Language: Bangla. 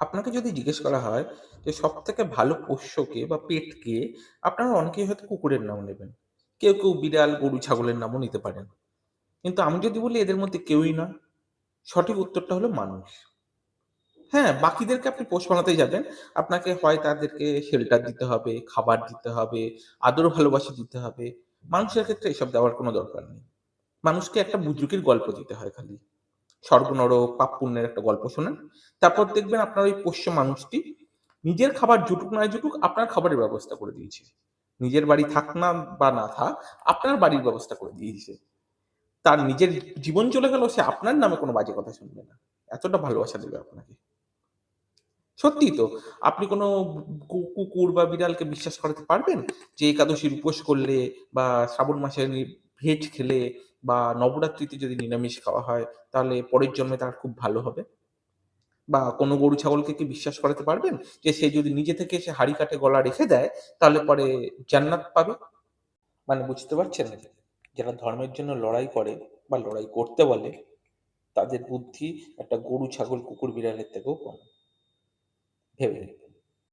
আপনাকে যদি জিজ্ঞেস করা হয় যে সব থেকে ভালো পোষ্যকে বা পেটকে আপনারা অনেকেই হয়তো কুকুরের নাম নেবেন। কেউ, কেউ বিড়াল, গরু, ছাগলের নামও নিতে পারেন। কিন্তু আমি যদি বলি এদের মধ্যে কেউই নয়, সঠিক উত্তরটা হলো মানুষ। হ্যাঁ, বাকিদেরকে আপনি পোষ মানাতে যাবেন। আপনাকে হয় তাদেরকে শেল্টার দিতে হবে, খাবার দিতে হবে, আদর ভালোবাসা দিতে হবে। মানুষের ক্ষেত্রে এসব দেওয়ার কোনো দরকার নেই। মানুষকে একটা বুজরুকির গল্প দিতে হয় খালি। স্বর্গ নরক, পাপ পুণ্যের একটা গল্প শোনেন তারপর দেখবেন আপনার ওই পোষ্য মানুষটি নিজের খাবার জুটুক না জুটুক আপনার খাবারের ব্যবস্থা করে দিয়েছে। নিজের বাড়ি থাক না বা না থাক, আপনার বাড়ির ব্যবস্থা করে দিয়েছে। তার নিজের জীবন চলে গেল সে আপনার নামে কোনো বাজে কথা শুনবে না। এতটা ভালোবাসা দেবে আপনাকে। সত্যিই তো। আপনি কোনো কুকুর বা বিড়ালকে বিশ্বাস করাতে পারবেন? যে একাদশীর উপোস করলে বা শ্রাবণ মাসে নি ভেজ খেলে বা নবরাত্রিতে যদি নিরামিষ খাওয়া হয়, তাহলে পরের জন্মে তার খুব ভালো হবে? বা কোনো গরু ছাগলকে কি বিশ্বাস করাতে পারবেন? যে সে যদি নিজে থেকে এসে হাঁড়ি কাটে গলা রেখে দেয়, তাহলে পরে জান্নাত পাবে? মানে বুঝতে পারছেন? যারা ধর্মের জন্য লড়াই করে বা লড়াই করতে বলে, তাদের বুদ্ধি একটা গরু, ছাগল, কুকুর, বিড়ালের থেকেও কম। ভেবে।